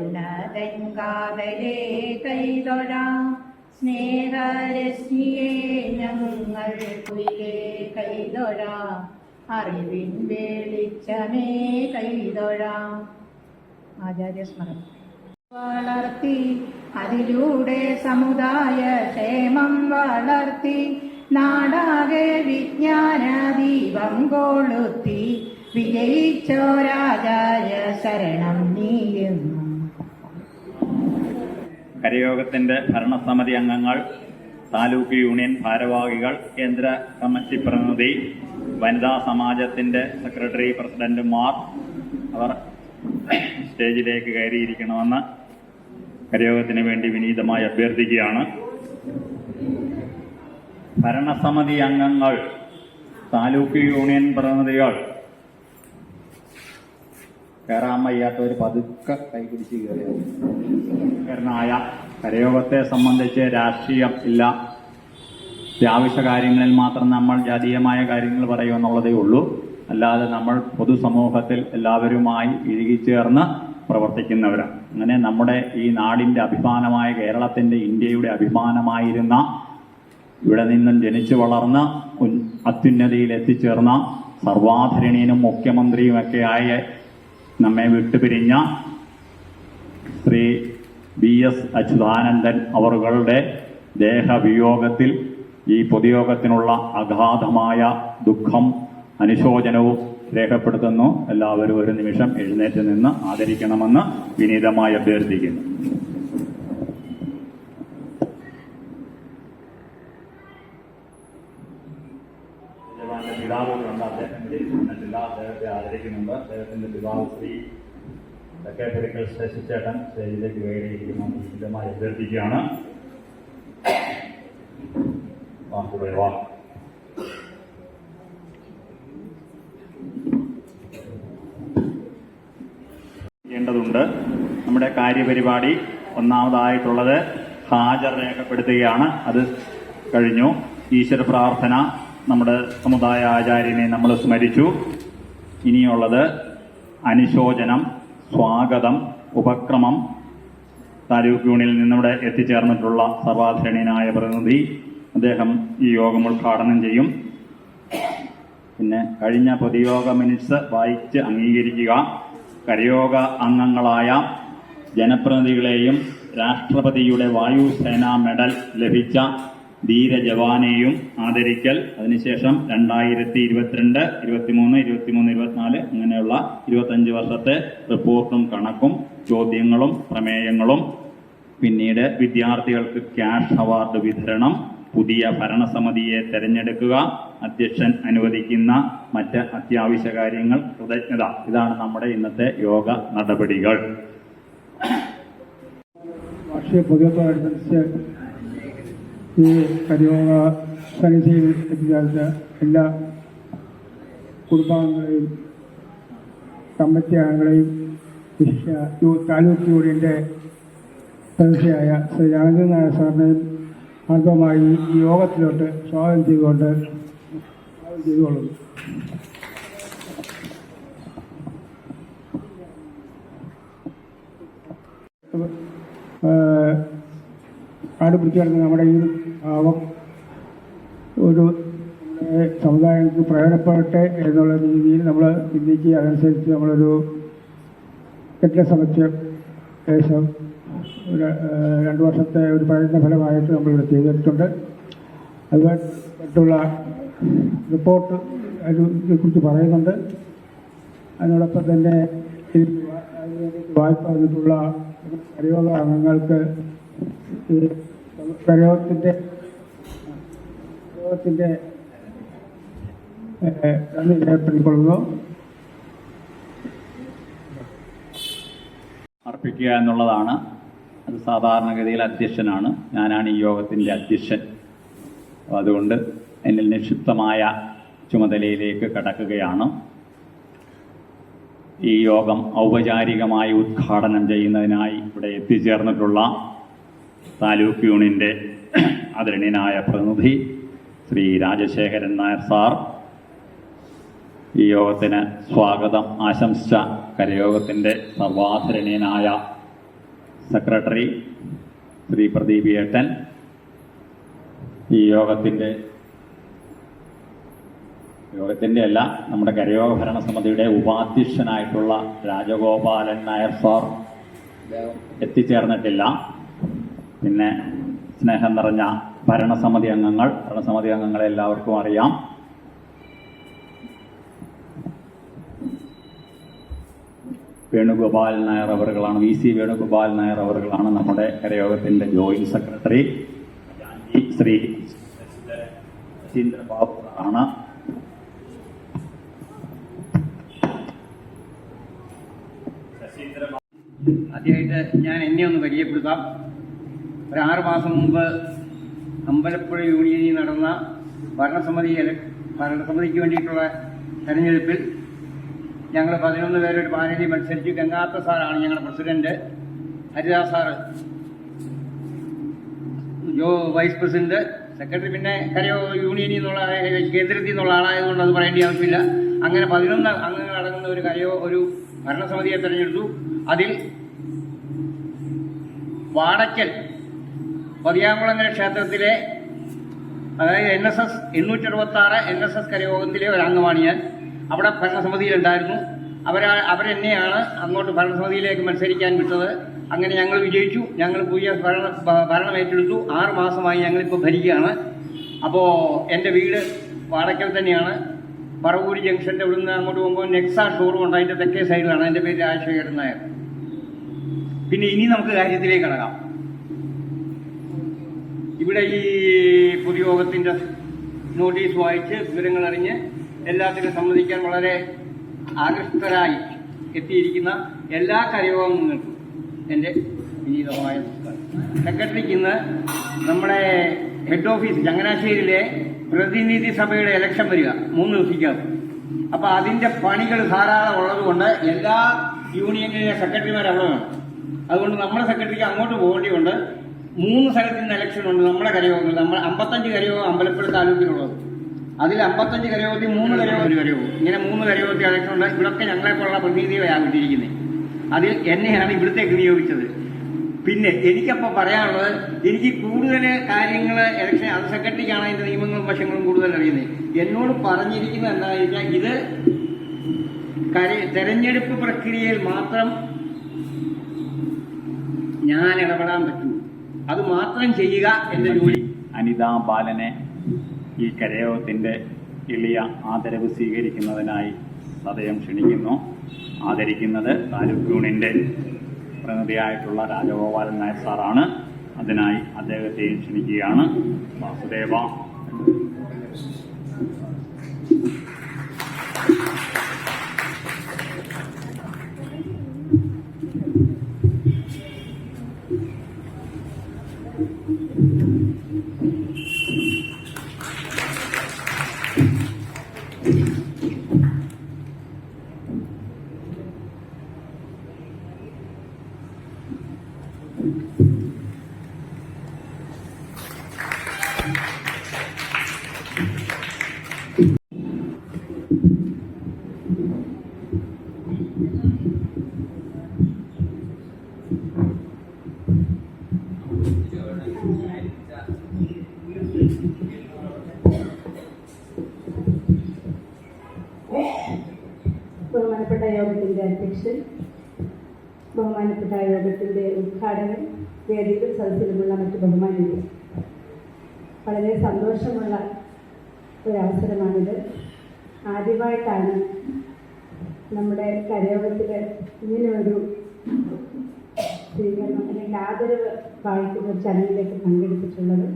കരുണതൻ കാവലേ കൈതൊഴാം. സ്നേഹരശ്മിയെ ഞങ്ങൾ കുയിലേ കൈതൊഴാം. അറിവിൻ വെളിച്ചമേ കൈതൊഴാം. ആചാര്യസ്മരണം. വളർത്തി അതിലൂടെ സമുദായ ക്ഷേമം വളർത്തി നാടാകെ വിജ്ഞാന ദീപം കൊളുത്തി വിജയിച്ചോരാചാര്യ ശരണം നീയെന്നും. കരയോഗത്തിന്റെ ഭരണസമിതി അംഗങ്ങൾ താലൂക്ക് യൂണിയൻ ഭാരവാഹികൾ കേന്ദ്ര കമ്മിറ്റി പ്രതിനിധി വനിതാ സമാജത്തിന്റെ സെക്രട്ടറി പ്രസിഡന്റുമാർ അവർ സ്റ്റേജിലേക്ക് കയറിയിരിക്കണമെന്ന് കരയോഗത്തിന് വേണ്ടി വിനീതമായി അഭ്യർത്ഥിക്കുകയാണ്. ഭരണസമിതി അംഗങ്ങൾ താലൂക്ക് യൂണിയൻ പ്രതിനിധികൾ കയറാൻ വയ്യാത്തവർ പതുക്കെ കൈപിടിച്ച് കയറിയ കരയോഗത്തെ സംബന്ധിച്ച് രാഷ്ട്രീയം ഇല്ല. അത്യാവശ്യ കാര്യങ്ങളിൽ മാത്രം നമ്മൾ ജാതീയമായ കാര്യങ്ങൾ പറയുമെന്നുള്ളതേ ഉള്ളൂ. അല്ലാതെ നമ്മൾ പൊതുസമൂഹത്തിൽ എല്ലാവരുമായി ഇഴുകിച്ചേർന്ന് പ്രവർത്തിക്കുന്നവരാണ്. അങ്ങനെ നമ്മുടെ ഈ നാടിന്റെ അഭിമാനമായ കേരളത്തിന്റെ ഇന്ത്യയുടെ അഭിമാനമായിരുന്ന ഇവിടെ നിന്നും ജനിച്ചു വളർന്ന് അത്യുന്നതിയിൽ എത്തിച്ചേർന്ന സർവാധരണീയനും മുഖ്യമന്ത്രിയുമൊക്കെയായ നമ്മെ വിട്ടുപിരിഞ്ഞ ശ്രീ ബി എസ് അച്യുതാനന്ദൻ അവറുകളുടെ ദേഹവിയോഗത്തിൽ ഈ പൊതുയോഗത്തിനുള്ള അഗാധമായ ദുഃഖം അനുശോചനവും രേഖപ്പെടുത്തുന്നു. എല്ലാവരും ഒരു നിമിഷം എഴുന്നേറ്റ് നിന്ന് ആദരിക്കണമെന്ന് വിനീതമായി അഭ്യർത്ഥിക്കുന്നു ജവാന്റെ പിതാവ് ഉണ്ട് അദ്ദേഹം ഇവിടെ ഇരുന്നിട്ടില്ല അദ്ദേഹത്തെ ആദരിക്കുന്നുണ്ട്. അദ്ദേഹത്തിന്റെ പിതാവ് ശ്രീ തെക്കേ പെരുക്കൽ ശശിച്ചേട്ടൻ സ്റ്റേജിലേക്ക് കയറിയിരിക്കുന്നു. വിശദമായി അഭ്യർത്ഥിക്കുകയാണ്. ചെയ്യേണ്ടതുണ്ട്. നമ്മുടെ കാര്യപരിപാടി ഒന്നാമതായിട്ടുള്ളത് ഹാജർ രേഖപ്പെടുത്തുകയാണ്. അത് കഴിഞ്ഞു. ഈശ്വര പ്രാർത്ഥന നമ്മുടെ സമുദായ ആചാര്യനെ നമ്മൾ സ്മരിച്ചു. ഇനിയുള്ളത് അനുശോചനം സ്വാഗതം ഉപക്രമം. താലൂക്ക് യൂണിയനിൽ നിന്നിവിടെ എത്തിച്ചേർന്നിട്ടുള്ള സർവാധരണീയനായ പ്രതിനിധി അദ്ദേഹം ഈ യോഗം ഉദ്ഘാടനം ചെയ്യും. പിന്നെ കഴിഞ്ഞ പൊതുയോഗ മിനിറ്റ്സ് വായിച്ച് അംഗീകരിക്കുക. കരയോഗ അംഗങ്ങളായ ജനപ്രതിനിധികളെയും രാഷ്ട്രപതിയുടെ വായുസേനാ മെഡൽ ലഭിച്ച ധീര ജവാനെയും ആദരിക്കൽ. അതിനുശേഷം രണ്ടായിരത്തി ഇരുപത്തിരണ്ട് ഇരുപത്തിമൂന്ന് ഇരുപത്തിമൂന്ന് ഇരുപത്തിനാല് അങ്ങനെയുള്ള ഇരുപത്തഞ്ച് വർഷത്തെ റിപ്പോർട്ടും കണക്കും ചോദ്യങ്ങളും പ്രമേയങ്ങളും. പിന്നീട് വിദ്യാർത്ഥികൾക്ക് ക്യാഷ് അവാർഡ് വിതരണം പുതിയ ഭരണസമിതിയെ തെരഞ്ഞെടുക്കുക അധ്യക്ഷൻ അനുവദിക്കുന്ന മറ്റ് അത്യാവശ്യ കാര്യങ്ങൾ കൃതജ്ഞത. ഇതാണ് നമ്മുടെ ഇന്നത്തെ യോഗ നടപടികൾ. ഈ കരിയോഗ സന്നിധിയിൽ എത്തിച്ചേർന്ന എല്ലാ കുടുംബാംഗങ്ങളെയും കമ്മിറ്റി അംഗങ്ങളെയും വിശിഷ്ട താലൂക്ക് യൂണിയന്റെ സദസ്യയായ ശ്രീ രാജേന്ദ്രൻ നായർ സാറിനെയും ആർദ്രമായി ഈ യോഗത്തിലോട്ട് സ്വാഗതം ചെയ്തുകൊണ്ട് സ്വാഗതം ചെയ്തുകൊള്ളുന്നു. ഏഹ് പിടിച്ചു കിടക്കുന്ന നമ്മുടെ ഈ ഭാവം ഒരു സമുദായങ്ങൾക്ക് പ്രയോജനപ്പെടട്ടെ എന്നുള്ള രീതിയിൽ നമ്മൾ ചിന്തിക്കുക അതനുസരിച്ച് നമ്മളൊരു കെട്ടിട സമുച്ചയം ഏകദേശം ഒരു രണ്ട് വർഷത്തെ ഒരു പ്രയത്ന ഫലമായിട്ട് നമ്മളിവിടെ ചെയ്തിട്ടുണ്ട്. അതുമായിട്ടുള്ള റിപ്പോർട്ട് അതിനെക്കുറിച്ച് പറയുന്നുണ്ട്. അതിനോടൊപ്പം തന്നെ വായ്പ വന്നിട്ടുള്ള അറിവുള്ള അംഗങ്ങൾക്ക് നന്ദി രേഖപ്പെടുത്തിക്കൊള്ളുന്നു അർപ്പിക്കുക എന്നുള്ളതാണ്. അത് സാധാരണഗതിയിൽ അധ്യക്ഷനാണ്. ഞാനാണ് ഈ യോഗത്തിന്റെ അധ്യക്ഷൻ. അതുകൊണ്ട് എന്നിൽ നിക്ഷിപ്തമായ ചുമതലയിലേക്ക് കടക്കുകയാണ്. ഈ യോഗം ഔപചാരികമായി ഉദ്ഘാടനം ചെയ്യുന്നതിനായി ഇവിടെ എത്തിച്ചേർന്നിട്ടുള്ള താലൂക്ക് യൂണിയന്റെ ആദരണീയനായ പ്രതിനിധി ശ്രീ രാജശേഖരൻ നായർ സാർ. ഈ യോഗത്തിന് സ്വാഗതം. ആശംസിച്ച കരയോഗത്തിന്റെ സർവാധരണീയനായ സെക്രട്ടറി ശ്രീ പ്രദീപ് ഏട്ടൻ. ഈ യോഗത്തിന്റെ യോഗത്തിന്റെ അല്ല നമ്മുടെ കരയോഗ ഭരണസമിതിയുടെ ഉപാധ്യക്ഷനായിട്ടുള്ള രാജഗോപാലൻ നായർ സാർ എത്തിച്ചേർന്നിട്ടില്ല. പിന്നെ സ്നേഹം നിറഞ്ഞ ഭരണസമിതി അംഗങ്ങൾ ഭരണസമിതി അംഗങ്ങളെ എല്ലാവർക്കും അറിയാം. വേണുഗോപാൽ നായർ അവറുകളാണ്. വി സി വേണുഗോപാൽ നായർ അവറുകളാണ് നമ്മുടെ കരയോഗത്തിന്റെ ജോയിന്റ് സെക്രട്ടറി. ശ്രീ ശശീന്ദ്രബാബു ആണ്. ആദ്യമായിട്ട് ഞാൻ എന്നെ ഒന്ന് പരിചയപ്പെടുത്താം. ഒരു ആറ് മാസം മുമ്പ് അമ്പലപ്പുഴ യൂണിയനിൽ നടന്ന ഭരണസമിതി ഭരണസമിതിക്ക് വേണ്ടിയിട്ടുള്ള തെരഞ്ഞെടുപ്പിൽ ഞങ്ങൾ പതിനൊന്ന് പേരൊരു പാനലിൽ മത്സരിച്ച് ഗംഗാത്ത സാറാണ് ഞങ്ങളുടെ പ്രസിഡന്റ്. ഹരിദാസ് സാറ് ജോ വൈസ് പ്രസിഡന്റ്. സെക്രട്ടറി പിന്നെ കരയോ യൂണിയനിൽ നിന്നുള്ള കേന്ദ്രത്തിൽ നിന്നുള്ള ആളായതുകൊണ്ട് അത് പറയേണ്ട ആവശ്യമില്ല. അങ്ങനെ പതിനൊന്ന് അംഗങ്ങൾ അടങ്ങുന്ന ഒരു കരയോ ഒരു ഭരണസമിതിയെ തെരഞ്ഞെടുത്തു. അതിൽ വാടക്കൽ പതിയാങ്കുളങ്ങര ക്ഷേത്രത്തിലെ അതായത് എൻ എസ് എസ് എണ്ണൂറ്റി അറുപത്തി ആറ് എൻ എസ് എസ് കരയോഗത്തിലെ ഒരു അംഗമാണ് ഞാൻ അവിടെ ഭരണസമിതിയിലുണ്ടായിരുന്നു. അവരാ അവരെന്നെയാണ് അങ്ങോട്ട് ഭരണസമിതിയിലേക്ക് മത്സരിക്കാൻ വിട്ടത്. അങ്ങനെ ഞങ്ങൾ വിജയിച്ചു. ഞങ്ങൾ പുതിയ ഭരണ ഭരണം ഏറ്റെടുത്തു. ആറ് മാസമായി ഞങ്ങളിപ്പോൾ ഭരിക്കുകയാണ്. അപ്പോൾ എന്റെ വീട് വാടക്കൽ തന്നെയാണ്. പറവൂര് ജംഗ്ഷന്റെ ഇവിടുന്ന് അങ്ങോട്ട് പോകുമ്പോൾ നെക്സ ഷോറൂം ഉണ്ട്. അതിന്റെ തെക്കേ സൈഡിലാണ്. എന്റെ പേര് രാജശേഖരൻ നായർ. പിന്നെ ഇനി നമുക്ക് കാര്യത്തിലേക്ക് കടക്കാം. ഇവിടെ ഈ പൊതുയോഗത്തിന്റെ നോട്ടീസ് വായിച്ച് വിവരങ്ങൾ അറിഞ്ഞ് എല്ലാത്തിനും സംബന്ധിക്കാൻ വളരെ ആകൃഷ്ടരായി എത്തിയിരിക്കുന്ന എല്ലാ കരയോഗങ്ങൾക്കും എന്റെ വിനീതമായ സെക്രട്ടറിക്ക് ഇന്ന് നമ്മുടെ ഹെഡ് ഓഫീസ് ചങ്ങനാശ്ശേരിയിലെ പ്രതിനിധി സഭയുടെ ഇലക്ഷൻ വരിക മൂന്ന് ദിവസിക്കാം അപ്പൊ അതിന്റെ പണികൾ ധാരാളം ഉള്ളതുകൊണ്ട് എല്ലാ യൂണിയനിലെ സെക്രട്ടറിമാർ അവിടെ വേണം. അതുകൊണ്ട് നമ്മുടെ സെക്രട്ടറിക്ക് അങ്ങോട്ട് പോകേണ്ടിയുണ്ട്. മൂന്ന് സ്ഥലത്ത് നിന്ന് ഇലക്ഷൻ ഉണ്ട് നമ്മുടെ കരയോഗത്തിൽ നമ്മൾ അമ്പത്തഞ്ച് കരയോഗം അമ്പലപ്പുഴ താലൂക്കിലുള്ളത്. അതിൽ അമ്പത്തഞ്ച് കരയോഗത്തിൽ മൂന്ന് കരയോഗം ഒരു കരയോഗം. ഇങ്ങനെ മൂന്ന് കരയോഗത്തിൽ ഇലക്ഷൻ ഉണ്ട്. ഇവിടൊക്കെ ഞങ്ങളെപ്പോലുള്ള പ്രതിനിധിയാണ് വിട്ടിരിക്കുന്നത്. അതിൽ എന്നെയാണ് ഇവിടത്തേക്ക് നിയോഗിച്ചത് പിന്നെ എനിക്കപ്പോൾ പറയാനുള്ളത് എനിക്ക് കൂടുതൽ കാര്യങ്ങൾ ഇലക്ഷൻ അത് സെക്രട്ടറിക്കാണ് അതിന്റെ നിയമങ്ങളും വശങ്ങളും കൂടുതൽ അറിയുന്നത്. എന്നോട് പറഞ്ഞിരിക്കുന്നത് എന്താണെന്ന് വെച്ചാൽ ഇത് തെരഞ്ഞെടുപ്പ് പ്രക്രിയയിൽ മാത്രം ഞാൻ ഇടപെടാൻ പറ്റൂ. അത് മാത്രം ചെയ്യുക എന്റെ ജോലി. അനിതാ ബാലനെ ഈ കരയോഗത്തിന്റെ എളിയ ആദരവ് സ്വീകരിക്കുന്നതിനായി സദയം ക്ഷണിക്കുന്നു. ആദരിക്കുന്നത് താലൂക്ക് യൂണിയന്റെ പ്രതിനിധിയായിട്ടുള്ള രാജഗോപാലൻ നായർ സാറാണ്. അതിനായി അദ്ദേഹത്തെയും ക്ഷണിക്കുകയാണ്. വാസുദേവ. ബഹുമാനപ്പെട്ട യോഗത്തിന്റെ അധ്യക്ഷൻ ബഹുമാനപ്പെട്ട യോഗത്തിന്റെ ഉദ്ഘാടകൻ വേദിയിലും സദസ്സിലുമുള്ള മറ്റ് ബഹുമാനികൾ. വളരെ സന്തോഷമുള്ള ഒരവസരമാണിത്. ആദ്യമായിട്ടാണ് നമ്മുടെ കരയോഗത്തിൽ ഇങ്ങനെയൊരു സ്വീകരണം അല്ലെങ്കിൽ ആദരവ് വായിക്കുന്ന ഒരു ചടങ്ങിലേക്ക് പങ്കെടുത്തിട്ടുള്ളത്.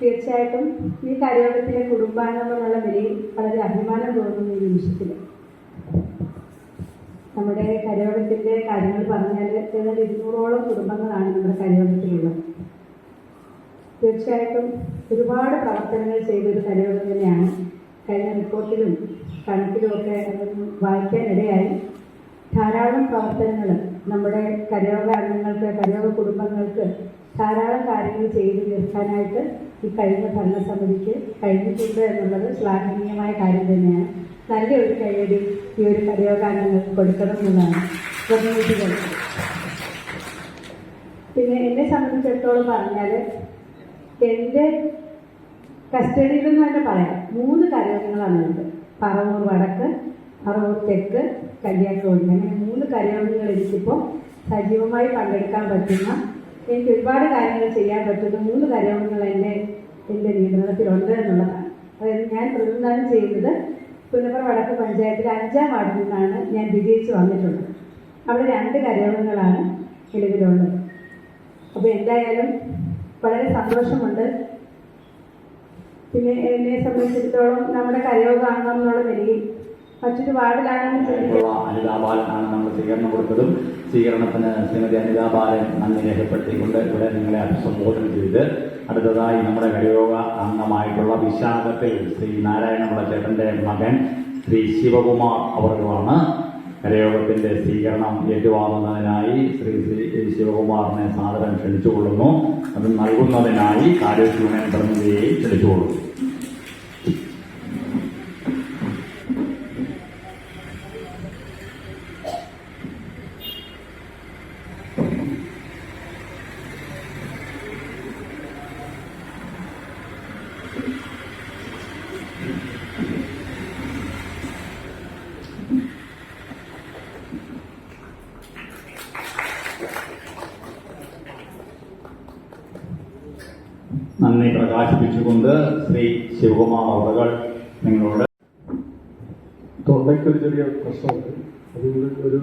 തീർച്ചയായിട്ടും ഈ കരയോഗത്തിലെ കുടുംബാംഗം എന്നുള്ള നിലയിൽ വളരെ അഭിമാനം തോന്നുന്ന ഈ നിമിഷത്തിൽ നമ്മുടെ കരയോളത്തിന്റെ കാര്യങ്ങൾ പറഞ്ഞാൽ ഏതാണ്ട് ഇരുന്നൂറോളം കുടുംബങ്ങളാണ് നമ്മുടെ കരയോളത്തിലുള്ളത് തീർച്ചയായിട്ടും ഒരുപാട് പ്രവർത്തനങ്ങൾ ചെയ്തൊരു കരയോളം തന്നെയാണ്. കഴിഞ്ഞ റിപ്പോർട്ടിലും കണക്കിലുമൊക്കെ വായിക്കാനിടയായി. ധാരാളം പ്രവർത്തനങ്ങൾ നമ്മുടെ കരയോഗ അംഗങ്ങൾക്ക് കരയോഗ കുടുംബങ്ങൾക്ക് ധാരാളം കാര്യങ്ങൾ ചെയ്തു തീർക്കാനായിട്ട് ഈ കഴിഞ്ഞ ഭരണസമിതിക്ക് കഴിഞ്ഞിട്ടുണ്ട് എന്നുള്ളത് ശ്ലാഘനീയമായ കാര്യം തന്നെയാണ്. നല്ലൊരു കൈയടി ഈ ഒരു പരയോഗാനങ്ങൾക്ക് കൊടുക്കണം എന്നാണ് പ്രതിനിധികൾ പിന്നെ എന്നെ സംബന്ധിച്ചിടത്തോളം പറഞ്ഞാൽ എന്റെ കസ്റ്റഡിയിൽ നിന്ന് തന്നെ പറയാം. മൂന്ന് കരയോഗങ്ങളാണ് ഉണ്ട് പറവൂർ വടക്ക് പറവൂർ തെക്ക് കല്യാക്കോടി അങ്ങനെ മൂന്ന് കരയോഗങ്ങൾ എനിക്കിപ്പോൾ സജീവമായി പങ്കെടുക്കാൻ പറ്റുന്ന എനിക്ക് ഒരുപാട് കാര്യങ്ങൾ ചെയ്യാൻ പറ്റുന്ന മൂന്ന് കരയോഗങ്ങൾ എന്റെ എന്റെ നിയന്ത്രണത്തിലുണ്ട് എന്നുള്ളതാണ്. അതായത് ഞാൻ പ്രതിനിധാനം ചെയ്യുന്നത് പുന്നപ്പുറ വടക്ക് പഞ്ചായത്തിലെ അഞ്ചാം വാർഡിൽ നിന്നാണ് ഞാൻ വിജയിച്ച് വന്നിട്ടുള്ളത്. അവിടെ രണ്ട് കരയോഗങ്ങളാണ് നിലവിലുള്ളത്. അപ്പോൾ എന്തായാലും വളരെ സന്തോഷമുണ്ട്. പിന്നെ എന്നെ സംബന്ധിച്ചിടത്തോളം നമ്മുടെ കരയോഗാംഗം എന്നുള്ള നിലയിൽ മറ്റൊരു ഉള്ള നമ്മൾ സ്വീകരണം കൊടുത്തതും സ്വീകരണത്തിന് ശ്രീമതി അനിതാ ബാലൻ നന്ദി രേഖപ്പെടുത്തിക്കൊണ്ട് ഇവിടെ നിങ്ങളെ അഭിസംബോധന ചെയ്ത് അടുത്തതായി നമ്മുടെ കഴിയോഗ അംഗമായിട്ടുള്ള വിശാഖത്തിൽ ശ്രീ നാരായണമുള്ള ചേട്ടന്റെ മകൻ ശ്രീ ശിവകുമാർ അവർക്കുമാണ് കരയോഗത്തിന്റെ സ്വീകരണം ഏറ്റുവാങ്ങുന്നതിനായി ശ്രീ ശ്രീ ശിവകുമാറിനെ സാദരം ക്ഷണിച്ചുകൊള്ളുന്നു. അത് നൽകുന്നതിനായി കാര്യ യൂണിയൻ പ്രതിനിധിയെ ക്ഷണിച്ചുകൊള്ളുന്നു നന്ദി ശ്രീ ശിവകുമാർ അവതകൾ നിങ്ങളോട് തൊണ്ടയ്ക്കൊരു ചെറിയ പ്രശ്നമുണ്ട്. അതുകൊണ്ട് ഒരു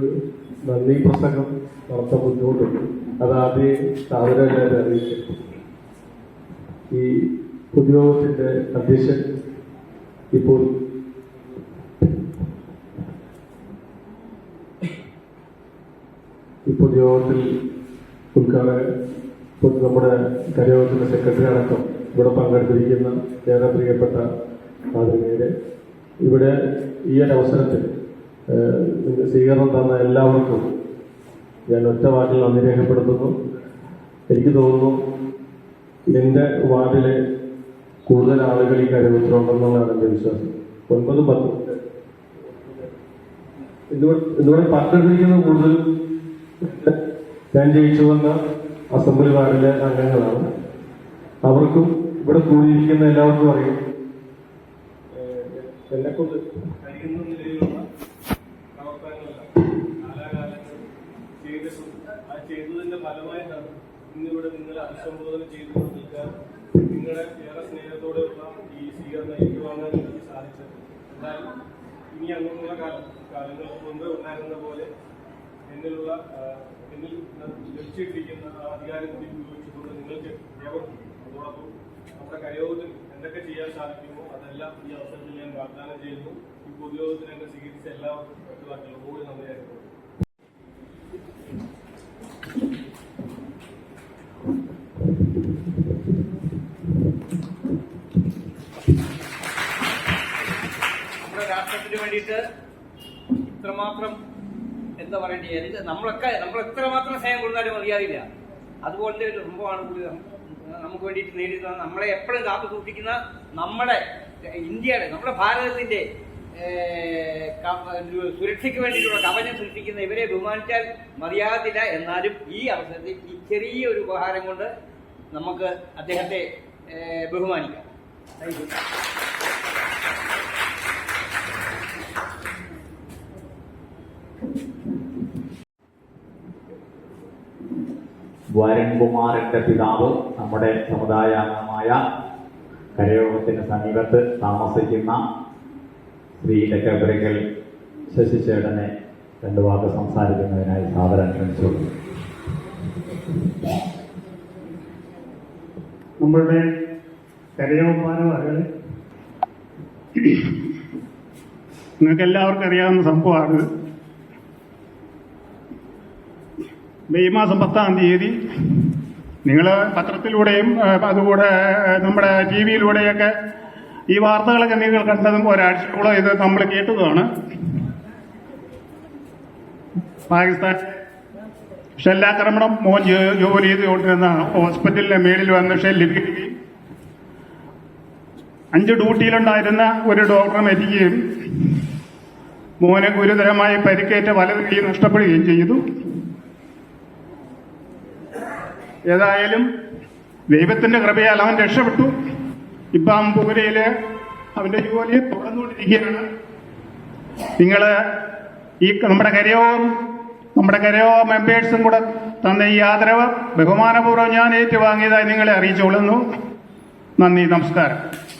നന്ദി പ്രസംഗം നടത്താൻ ബുദ്ധിമുട്ടുണ്ട് അത് ആദ്യം അറിയിക്കും ഈ പൊതുയോഗത്തിന്റെ അധ്യക്ഷൻ ഇപ്പോൾ ഈ പൊതുയോഗത്തിൽ ഉദ്ഘാടകൻ നമ്മുടെ കരയോഗത്തിന്റെ സെക്രട്ടറി അടക്കം ഇവിടെ പങ്കെടുത്തിരിക്കുന്ന ഏറെ പ്രിയപ്പെട്ട മാതൃകയുടെ ഇവിടെ ഈ ഒരു അവസരത്തിൽ സ്വീകരണം തന്ന എല്ലാവർക്കും ഞാൻ ഒറ്റ വാക്കിൽ നന്ദി രേഖപ്പെടുത്തുന്നു. എനിക്ക് തോന്നുന്നു എന്റെ വാർഡിലെ കൂടുതൽ ആളുകൾ ഈ കരുവത്തിലുണ്ടെന്നുള്ളതാണ് എന്റെ വിശ്വാസം. ഒൻപതും പത്തും. ഇതുപോലെ പങ്കെടുത്തിരിക്കുന്ന കൂടുതൽ? ഞാൻ ജയിച്ചു വന്ന അസംബ്ലി വാർഡിലെ അംഗങ്ങളാണ്. അവർക്കും ഇവിടെ കൂടിയിരിക്കുന്ന എല്ലാവർക്കും അറിയും. നിലയിലുള്ള പ്രവർത്തനങ്ങളല്ല. ആ ചെയ്തതിന്റെ നിങ്ങളുടെ ഏറെ സ്നേഹത്തോടെയുള്ള ഈ അങ്ങനെയുള്ള മുമ്പ് ഉണ്ടായിരുന്ന പോലെ എന്നിലുള്ള എന്നിൽ ലഭിച്ചിട്ടിരിക്കുന്ന ആ ഉപയോഗിച്ചുകൊണ്ട് നിങ്ങൾക്ക് ഏവർക്കും അതോടൊപ്പം നമ്മുടെ കരയോഗത്തിൽ എന്തൊക്കെ ചെയ്യാൻ സാധിക്കുമോ അതെല്ലാം ഈ അവസരത്തിൽ ഞാൻ വാഗ്ദാനം ചെയ്യുന്നു. ഈ പൊതുയോഗത്തിന് എന്നെ സ്വീകരിച്ച എല്ലാവർക്കും ഒറ്റവാക്കിയുള്ള കൂടി നന്ദിയായിരുന്നു ആയിരുന്നു രാഷ്ട്രത്തിന് വേണ്ടിയിട്ട് ഇത്രമാത്രം എന്താ പറയേണ്ടത്? നമ്മളൊക്കെ നമ്മൾ എത്രമാത്രം സ്നേഹം കൊടുത്താലും മതിയാവില്ല. അതുപോലത്തെ ഒരു സംഭവമാണ് കൂടി നം- നമുക്ക് വേണ്ടിയിട്ട് നേടിയിരുന്നത് നമ്മളെ എപ്പോഴും കാത്തു സൂക്ഷിക്കുന്ന നമ്മുടെ ഇന്ത്യയുടെ നമ്മുടെ ഭാരതത്തിന്റെ സുരക്ഷയ്ക്ക് വേണ്ടിയിട്ടുള്ള കവചം സൃഷ്ടിക്കുന്ന ഇവരെ ബഹുമാനിച്ചാൽ മതിയാകത്തില്ല എന്നാലും ഈ അവസരത്തിൽ ഈ ചെറിയ ഒരു ഉപഹാരം കൊണ്ട് നമുക്ക് അദ്ദേഹത്തെ ബഹുമാനിക്കാം. താങ്ക് യു വരൺകുമാറിന്റെ പിതാവ് നമ്മുടെ സമുദായാംഗമായ കരയോഗത്തിന് സമീപത്ത് താമസിക്കുന്ന ശ്രീ ഡക്കബരിക്കൽ ശശിചേട്ടനെ രണ്ടു വാക്ക് സംസാരിക്കുന്നതിനായി സാദരം ക്ഷണിച്ചു നമ്മളുടെ കരയോപാനവാദികളെ നിങ്ങൾക്ക് എല്ലാവർക്കും അറിയാവുന്ന സംഭവമാണ്. മെയ് മാസം പത്താം തീയതി നിങ്ങൾ പത്രത്തിലൂടെയും അതുകൂടെ നമ്മുടെ ടി വിയിലൂടെയൊക്കെ ഈ വാർത്തകളൊക്കെ നിങ്ങൾ കണ്ടതും ഒരാഴ്ചയോളം ഇത് നമ്മൾ കേട്ടതുമാണ്. പാകിസ്ഥാൻ. ഷെല്ലാക്രമണം മോൻ ജോലി ചെയ്തുകൊണ്ടിരുന്ന ഹോസ്പിറ്റലിന്റെ മേളിൽ വന്ന് ഷെല്ലിപ്പിക്കുകയും അഞ്ച് ഡ്യൂട്ടിയിലുണ്ടായിരുന്ന ഒരു ഡോക്ടറെ മരിക്കുകയും മോനെ ഗുരുതരമായി പരിക്കേറ്റ വലത് കൈ നഷ്ടപ്പെടുകയും ചെയ്തു. ഏതായാലും ദൈവത്തിന്റെ കൃപയാൽ അവൻ രക്ഷപ്പെട്ടു. ഇപ്പം പൂരയിൽ അവന്റെ ജോലി തുടർന്നുകൊണ്ടിരിക്കുകയാണ്. നിങ്ങൾ ഈ നമ്മുടെ കരയോം നമ്മുടെ കരയോ മെമ്പേഴ്സും കൂടെ തന്ന ഈ ആദരവ് ബഹുമാനപൂർവം ഞാൻ ഏറ്റുവാങ്ങിയതായി നിങ്ങളെ അറിയിച്ചുകൊള്ളുന്നു. നന്ദി നമസ്കാരം.